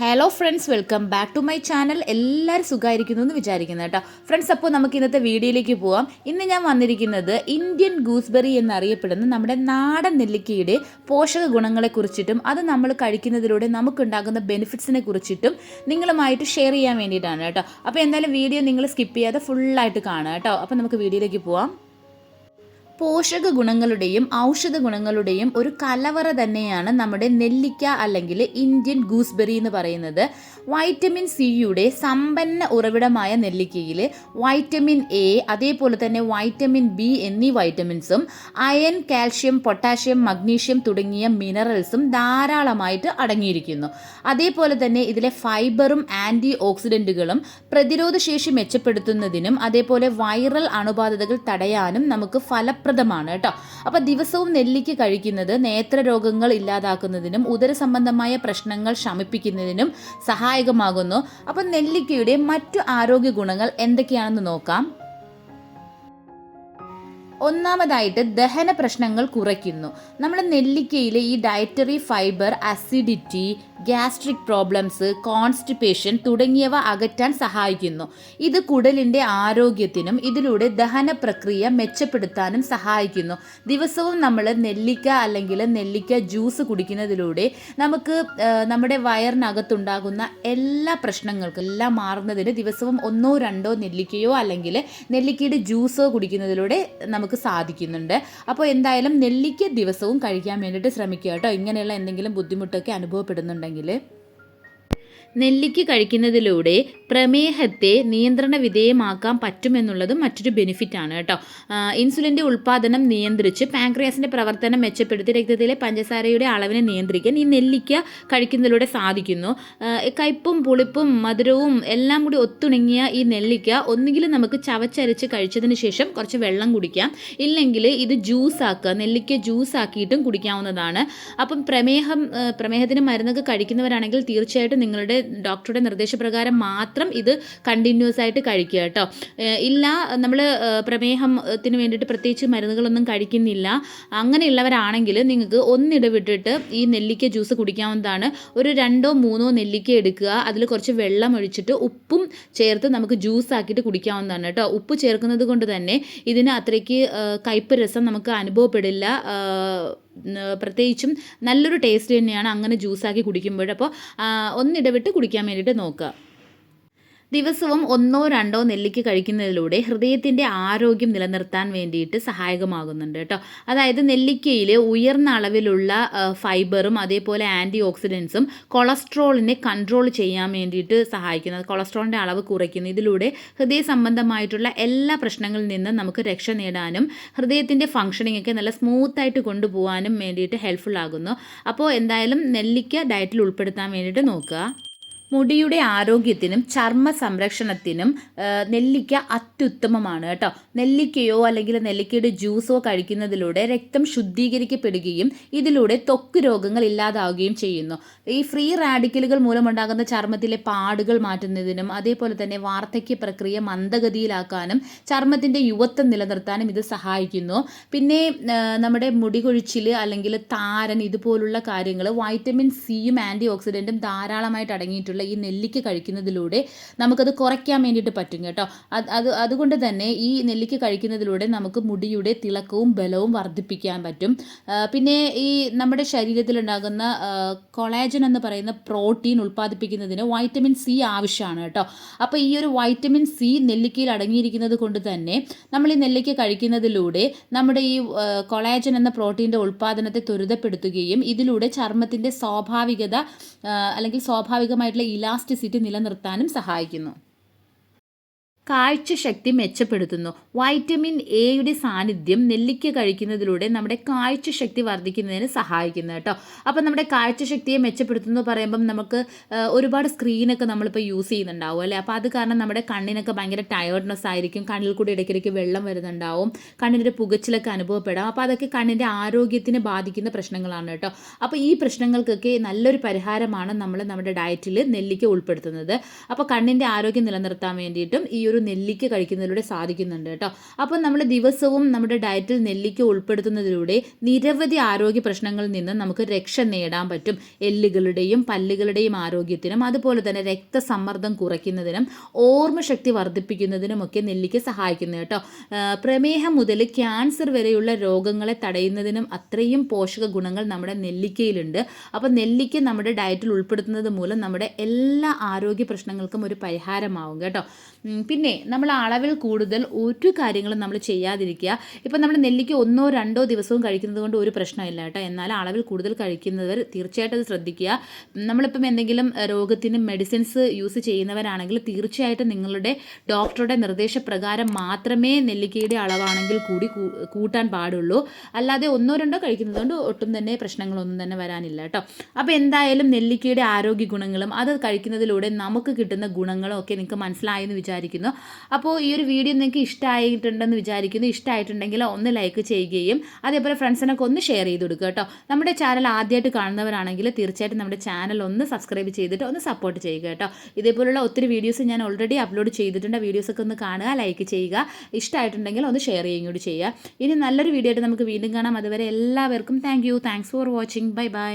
Hello friends welcome back to my channel എല്ലാവരും സുഖമായിരിക്കുന്നു എന്ന് വിചാരിക്കുന്നത് കേട്ടോ. ഫ്രണ്ട്സ് അപ്പോൾ നമുക്ക് ഇന്നത്തെ വീഡിയോയിലേക്ക് പോവാം. ഇന്ന് ഞാൻ വന്നിരിക്കുന്നത് ഇന്ത്യൻ ഗൂസ്ബെറി എന്നറിയപ്പെടുന്ന നമ്മുടെ നാടൻ നെല്ലിക്കയുടെ പോഷക ഗുണങ്ങളെക്കുറിച്ചിട്ടും അത് നമ്മൾ കഴിക്കുന്നതിലൂടെ നമുക്കുണ്ടാകുന്ന ബെനിഫിറ്റ്സിനെ കുറിച്ചിട്ടും നിങ്ങളുമായിട്ട് ഷെയർ ചെയ്യാൻ വേണ്ടിയിട്ടാണ് കേട്ടോ. അപ്പോൾ എന്തായാലും വീഡിയോ നിങ്ങൾ സ്കിപ്പ് ചെയ്യാതെ ഫുള്ളായിട്ട് കാണുക കേട്ടോ. അപ്പോൾ നമുക്ക് വീഡിയോയിലേക്ക് പോവാം. പോഷക ഗുണങ്ങളുടെയും ഔഷധ ഗുണങ്ങളുടെയും ഒരു കലവറ തന്നെയാണ് നമ്മുടെ നെല്ലിക്ക അല്ലെങ്കിൽ ഇന്ത്യൻ ഗൂസ്ബെറി എന്ന് പറയുന്നത്. വൈറ്റമിൻ സിയുടെ സമ്പന്ന ഉറവിടമായ നെല്ലിക്കയിൽ വൈറ്റമിൻ എ അതേപോലെ തന്നെ വൈറ്റമിൻ ബി എന്നീ വൈറ്റമിൻസും അയൺ കാൽഷ്യം പൊട്ടാഷ്യം മഗ്നീഷ്യം തുടങ്ങിയ മിനറൽസും ധാരാളമായിട്ട് അടങ്ങിയിരിക്കുന്നു. അതേപോലെ തന്നെ ഇതിലെ ഫൈബറും ആന്റി ഓക്സിഡന്റുകളും പ്രതിരോധശേഷി മെച്ചപ്പെടുത്തുന്നതിനും അതേപോലെ വൈറൽ അണുബാധകൾ തടയാനും നമുക്ക് ഫലപ്രദമാണ് കേട്ടോ. അപ്പോൾ ദിവസവും നെല്ലിക്ക കഴിക്കുന്നത് നേത്രരോഗങ്ങൾ ഇല്ലാതാക്കുന്നതിനും ഉദര സംബന്ധമായ പ്രശ്നങ്ങൾ ശമിപ്പിക്കുന്നതിനും സഹായകമാകുന്നു. അപ്പോൾ നെല്ലിക്കയുടെ മറ്റു ആരോഗ്യ ഗുണങ്ങൾ എന്തൊക്കെയാണെന്ന് നോക്കാം. ഒന്നാമതായിട്ട് ദഹന പ്രശ്നങ്ങൾ കുറയ്ക്കുന്നു. നമ്മൾ നെല്ലിക്കയിലെ ഈ dietary fibre acidity gastric problems constipation തുടങ്ങിയവ അകറ്റാൻ സഹായിക്കുന്നു. ഇത് കുടലിന്റെ ആരോഗ്യത്തിനും ഇതിലൂടെ ദഹന പ്രക്രിയ മെച്ചപ്പെടുത്താനും സഹായിക്കുന്നു. ദിവസവും നമ്മൾ നെല്ലിക്ക അല്ലെങ്കിൽ നെല്ലിക്ക ജ്യൂസ് കുടിക്കുന്നതിലൂടെ നമുക്ക് നമ്മുടെ വയറിനകത്തുണ്ടാകുന്ന എല്ലാ പ്രശ്നങ്ങൾക്കും എല്ലാം മാറുന്നതിന് ദിവസവും ഒന്നോ രണ്ടോ നെല്ലിക്കയോ അല്ലെങ്കിൽ നെല്ലിക്കയുടെ ജ്യൂസോ കുടിക്കുന്നതിലൂടെ നമുക്ക് സാധിക്കുന്നുണ്ട്. അപ്പോൾ എന്തായാലും നെല്ലിക്ക ദിവസവും കഴിക്കാൻ വേണ്ടിയിട്ട് ശ്രമിക്കുക കേട്ടോ. ഇങ്ങനെയുള്ള എന്തെങ്കിലും ബുദ്ധിമുട്ടൊക്കെ അനുഭവപ്പെടുന്നുണ്ടെങ്കിൽ. നെല്ലിക്ക കഴിക്കുന്നതിലൂടെ പ്രമേഹത്തെ നിയന്ത്രണ വിധേയമാക്കാൻ പറ്റുമെന്നുള്ളതും മറ്റൊരു ബെനിഫിറ്റാണ് കേട്ടോ. ഇൻസുലിന്റെ ഉൽപ്പാദനം നിയന്ത്രിച്ച് പാൻക്രിയാസിന്റെ പ്രവർത്തനം മെച്ചപ്പെടുത്തി രക്തത്തിലെ പഞ്ചസാരയുടെ അളവിനെ നിയന്ത്രിക്കാൻ ഈ നെല്ലിക്ക കഴിക്കുന്നതിലൂടെ സാധിക്കുന്നു. കയ്പും പുളിപ്പും മധുരവും എല്ലാം കൂടി ഒത്തുണങ്ങിയ ഈ നെല്ലിക്ക ഒന്നുകിൽ നമുക്ക് ചവച്ചരച്ച് കഴിച്ചതിന് ശേഷം കുറച്ച് വെള്ളം കുടിക്കാം. ഇല്ലെങ്കിൽ ഇത് ജ്യൂസ് ആക്കുക നെല്ലിക്ക ജ്യൂസ് ആക്കിയിട്ടും കുടിക്കാവുന്നതാണ്. അപ്പം പ്രമേഹം പ്രമേഹത്തിന് മരുന്നൊക്കെ കഴിക്കുന്നവരാണെങ്കിൽ തീർച്ചയായിട്ടും നിങ്ങളുടെ ഡോക്ടറുടെ നിർദ്ദേശപ്രകാരം മാത്രം ഇത് കണ്ടിന്യൂസ് ആയിട്ട് കഴിക്കുക കേട്ടോ. ഇല്ല നമ്മൾ പ്രമേഹത്തിന് വേണ്ടിയിട്ട് പ്രത്യേകിച്ച് മരുന്നുകളൊന്നും കഴിക്കുന്നില്ല. അങ്ങനെയുള്ളവരാണെങ്കിൽ നിങ്ങൾക്ക് ഒന്നിടവിട്ടിട്ട് ഈ നെല്ലിക്ക ജ്യൂസ് കുടിക്കാവുന്നതാണ്. ഒരു രണ്ടോ മൂന്നോ നെല്ലിക്ക എടുക്കുക. അതിൽ കുറച്ച് വെള്ളം ഒഴിച്ചിട്ട് ഉപ്പും ചേർത്ത് നമുക്ക് ജ്യൂസ് ആക്കിയിട്ട് കുടിക്കാവുന്നതാണ് കേട്ടോ. ഉപ്പ് ചേർക്കുന്നത് കൊണ്ട് തന്നെ ഇതിന് അത്രയ്ക്ക് കയ്പ്പ് രസം നമുക്ക് അനുഭവപ്പെടില്ല. പ്രത്യേകിച്ചും നല്ലൊരു ടേസ്റ്റ് തന്നെയാണ് അങ്ങനെ ജ്യൂസാക്കി കുടിക്കുമ്പോൾ അപ്പോൾ ഒന്നിടവിട്ട് കുടിക്കാൻ വേണ്ടിയിട്ട് നോക്കുക. ദിവസവും ഒന്നോ രണ്ടോ നെല്ലിക്ക കഴിക്കുന്നതിലൂടെ ഹൃദയത്തിന്റെ ആരോഗ്യം നിലനിർത്താൻ വേണ്ടിയിട്ട് സഹായകമാകുന്നുണ്ട് കേട്ടോ. അതായത് നെല്ലിക്കയിൽ ഉയർന്ന അളവിലുള്ള ഫൈബറും അതേപോലെ ആന്റി ഓക്സിഡൻസും കൊളസ്ട്രോളിനെ കൺട്രോൾ ചെയ്യാൻ വേണ്ടിയിട്ട് സഹായിക്കുന്നത് കൊളസ്ട്രോളിന്റെ അളവ് കുറയ്ക്കുന്നു. ഇതിലൂടെ ഹൃദയ സംബന്ധമായിട്ടുള്ള എല്ലാ പ്രശ്നങ്ങളിൽ നിന്നും നമുക്ക് രക്ഷ നേടാനും ഹൃദയത്തിന്റെ ഫങ്ഷനിങ് ഒക്കെ നല്ല സ്മൂത്തായിട്ട് കൊണ്ടുപോകാനും വേണ്ടിയിട്ട് ഹെൽപ്ഫുൾ ആകുന്നു. അപ്പോൾ എന്തായാലും നെല്ലിക്ക ഡയറ്റിൽ ഉൾപ്പെടുത്താൻ വേണ്ടിയിട്ട് നോക്കുക. മുടിയുടെ ആരോഗ്യത്തിനും ചർമ്മ സംരക്ഷണത്തിനും നെല്ലിക്ക അത്യുത്തമമാണ് കേട്ടോ. നെല്ലിക്കയോ അല്ലെങ്കിൽ നെല്ലിക്കയുടെ ജ്യൂസോ കഴിക്കുന്നതിലൂടെ രക്തം ശുദ്ധീകരിക്കപ്പെടുകയും ഇതിലൂടെ ത്വക്ക് രോഗങ്ങൾ ഇല്ലാതാവുകയും ചെയ്യുന്നു. ഈ ഫ്രീ റാഡിക്കലുകൾ മൂലമുണ്ടാകുന്ന ചർമ്മത്തിലെ പാടുകൾ മാറ്റുന്നതിനും അതേപോലെ തന്നെ വാർദ്ധക്യ പ്രക്രിയ മന്ദഗതിയിലാക്കാനും ചർമ്മത്തിന്റെ യുവത്വം നിലനിർത്താനും ഇത് സഹായിക്കുന്നു. പിന്നെ നമ്മുടെ മുടി കൊഴിച്ചിൽ അല്ലെങ്കിൽ താരൻ ഇതുപോലുള്ള കാര്യങ്ങൾ വൈറ്റമിൻ സിയും ആന്റി ഓക്സിഡന്റും ധാരാളമായിട്ട് അടങ്ങിയിട്ടുള്ള ഈ നെല്ലിക്ക കഴിക്കുന്നതിലൂടെ നമുക്കത് കുറയ്ക്കാൻ വേണ്ടിയിട്ട് പറ്റും കേട്ടോ. അത് അതുകൊണ്ട് തന്നെ ഈ നെല്ലിക്ക കഴിക്കുന്നതിലൂടെ നമുക്ക് മുടിയുടെ തിളക്കവും ബലവും വർദ്ധിപ്പിക്കാൻ പറ്റും. പിന്നെ ഈ നമ്മുടെ ശരീരത്തിലുണ്ടാകുന്ന കൊളാജൻ എന്ന് പറയുന്ന പ്രോട്ടീൻ ഉൽപ്പാദിപ്പിക്കുന്നതിന് വൈറ്റമിൻ സി ആവശ്യമാണ് കേട്ടോ. അപ്പോൾ ഈ ഒരു വൈറ്റമിൻ സി നെല്ലിക്കയിൽ അടങ്ങിയിരിക്കുന്നത് കൊണ്ട് തന്നെ നമ്മൾ ഈ നെല്ലിക്ക കഴിക്കുന്നതിലൂടെ നമ്മുടെ ഈ കൊളാജൻ എന്ന പ്രോട്ടീന്റെ ഉൽപ്പാദനത്തെ ത്വരിതപ്പെടുത്തുകയും ഇതിലൂടെ ചർമ്മത്തിന്റെ സ്വാഭാവികത അല്ലെങ്കിൽ സ്വാഭാവികമായിട്ടുള്ള ഇലാസ്റ്റിസിറ്റി നിലനിർത്താനും സഹായിക്കുന്നു. കാഴ്ചശക്തി മെച്ചപ്പെടുത്തുന്നു. വൈറ്റമിൻ എയുടെ സാന്നിധ്യം നെല്ലിക്ക കഴിക്കുന്നതിലൂടെ നമ്മുടെ കാഴ്ചശക്തി വർദ്ധിക്കുന്നതിന് സഹായിക്കുന്നു കേട്ടോ. അപ്പം നമ്മുടെ കാഴ്ചശക്തിയെ മെച്ചപ്പെടുത്തുന്നു പറയുമ്പം നമുക്ക് ഒരുപാട് സ്ക്രീനൊക്കെ നമ്മളിപ്പോൾ യൂസ് ചെയ്യുന്നുണ്ടാവും അല്ലേ? അപ്പോൾ അത് കാരണം നമ്മുടെ കണ്ണിനൊക്കെ ഭയങ്കര ടയേർഡ്നെസ് ആയിരിക്കും. കണ്ണിൽ കൂടി ഇടയ്ക്കിടയ്ക്ക് വെള്ളം വരുന്നുണ്ടാവും. കണ്ണിന്റെ പുകച്ചിലൊക്കെ അനുഭവപ്പെടാം. അപ്പോൾ അതൊക്കെ കണ്ണിന്റെ ആരോഗ്യത്തിന് ബാധിക്കുന്ന പ്രശ്നങ്ങളാണ് കേട്ടോ. അപ്പോൾ ഈ പ്രശ്നങ്ങൾക്കൊക്കെ നല്ലൊരു പരിഹാരമാണ് നമ്മൾ നമ്മുടെ ഡയറ്റിൽ നെല്ലിക്ക ഉൾപ്പെടുത്തുന്നത്. അപ്പോൾ കണ്ണിന്റെ ആരോഗ്യം നിലനിർത്താൻ വേണ്ടിയിട്ടും ഈ ഒരു ഒരു നെല്ലിക്ക കഴിക്കുന്നതിലൂടെ സാധിക്കുന്നുണ്ട് കേട്ടോ. അപ്പോൾ നമ്മൾ ദിവസവും നമ്മുടെ ഡയറ്റിൽ നെല്ലിക്ക ഉൾപ്പെടുത്തുന്നതിലൂടെ നിരവധി ആരോഗ്യ പ്രശ്നങ്ങളിൽ നിന്ന് നമുക്ക് രക്ഷ നേടാൻ പറ്റും. എല്ലുകളുടെയും പല്ലുകളുടെയും ആരോഗ്യത്തിനും അതുപോലെ തന്നെ രക്തസമ്മർദ്ദം കുറയ്ക്കുന്നതിനും ഓർമ്മശക്തി വർദ്ധിപ്പിക്കുന്നതിനുമൊക്കെ നെല്ലിക്ക സഹായിക്കുന്നു കേട്ടോ. പ്രമേഹം മുതൽ ക്യാൻസർ വരെയുള്ള രോഗങ്ങളെ തടയുന്നതിനും അത്രയും പോഷക ഗുണങ്ങൾ നമ്മുടെ നെല്ലിക്കയിലുണ്ട്. അപ്പോൾ നെല്ലിക്ക നമ്മുടെ ഡയറ്റിൽ ഉൾപ്പെടുത്തുന്നത് മൂലം നമ്മുടെ എല്ലാ ആരോഗ്യ പ്രശ്നങ്ങൾക്കും ഒരു പരിഹാരമാവും കേട്ടോ. ഉം, പിന്നെ നമ്മൾ അളവിൽ കൂടുതൽ ഒരു കാര്യങ്ങളും നമ്മൾ ചെയ്യാതിരിക്കുക. ഇപ്പം നമ്മൾ നെല്ലിക്ക ഒന്നോ രണ്ടോ ദിവസവും കഴിക്കുന്നത് കൊണ്ട് ഒരു പ്രശ്നമില്ല കേട്ടോ. എന്നാൽ അളവിൽ കൂടുതൽ കഴിക്കുന്നവർ തീർച്ചയായിട്ടും അത് ശ്രദ്ധിക്കുക. നമ്മളിപ്പം എന്തെങ്കിലും രോഗത്തിന് മെഡിസിൻസ് യൂസ് ചെയ്യുന്നവരാണെങ്കിൽ തീർച്ചയായിട്ടും നിങ്ങളുടെ ഡോക്ടറുടെ നിർദ്ദേശപ്രകാരം മാത്രമേ നെല്ലിക്കയുടെ അളവാണെങ്കിൽ കൂടി കൂട്ടാൻ പാടുള്ളൂ. അല്ലാതെ ഒന്നോ രണ്ടോ കഴിക്കുന്നത് കൊണ്ട് ഒട്ടും തന്നെ പ്രശ്നങ്ങളൊന്നും തന്നെ വരാനില്ല കേട്ടോ. അപ്പോൾ എന്തായാലും നെല്ലിക്കയുടെ ആരോഗ്യ ഗുണങ്ങളും അത് കഴിക്കുന്നതിലൂടെ നമുക്ക് കിട്ടുന്ന ഗുണങ്ങളും ഒക്കെ നിങ്ങൾക്ക് മനസ്സിലായെന്ന് വിചാരിക്കുന്നു. അപ്പോൾ ഈ ഒരു വീഡിയോ നിങ്ങൾക്ക് ഇഷ്ടമായിട്ടുണ്ടെന്ന് വിചാരിക്കുന്നു. ഇഷ്ടമായിട്ടുണ്ടെങ്കിൽ ഒന്ന് ലൈക്ക് ചെയ്യുകയും അതേപോലെ ഫ്രണ്ട്സിനൊക്കെ ഒന്ന് ഷെയർ ചെയ്ത് കൊടുക്കുക കേട്ടോ. നമ്മുടെ ചാനൽ ആദ്യമായിട്ട് കാണുന്നവരാണെങ്കിൽ തീർച്ചയായിട്ടും നമ്മുടെ ചാനൽ ഒന്ന് സബ്സ്ക്രൈബ് ചെയ്തിട്ട് ഒന്ന് സപ്പോർട്ട് ചെയ്യുക കേട്ടോ. ഇതേപോലുള്ള ഒത്തിരി വീഡിയോസ് ഞാൻ ഓൾറെഡി അപ്ലോഡ് ചെയ്തിട്ടുണ്ട്. വീഡിയോസൊക്കെ ഒന്ന് കാണുക ലൈക്ക് ചെയ്യുക. ഇഷ്ടമായിട്ടുണ്ടെങ്കിൽ ഒന്ന് ഷെയർ ചെയ്യുകയും കൂടി ചെയ്യുക. ഇനി നല്ലൊരു വീഡിയോ ആയിട്ട് നമുക്ക് വീണ്ടും കാണാം. അതുവരെ എല്ലാവർക്കും thank you thanks for watching bye bye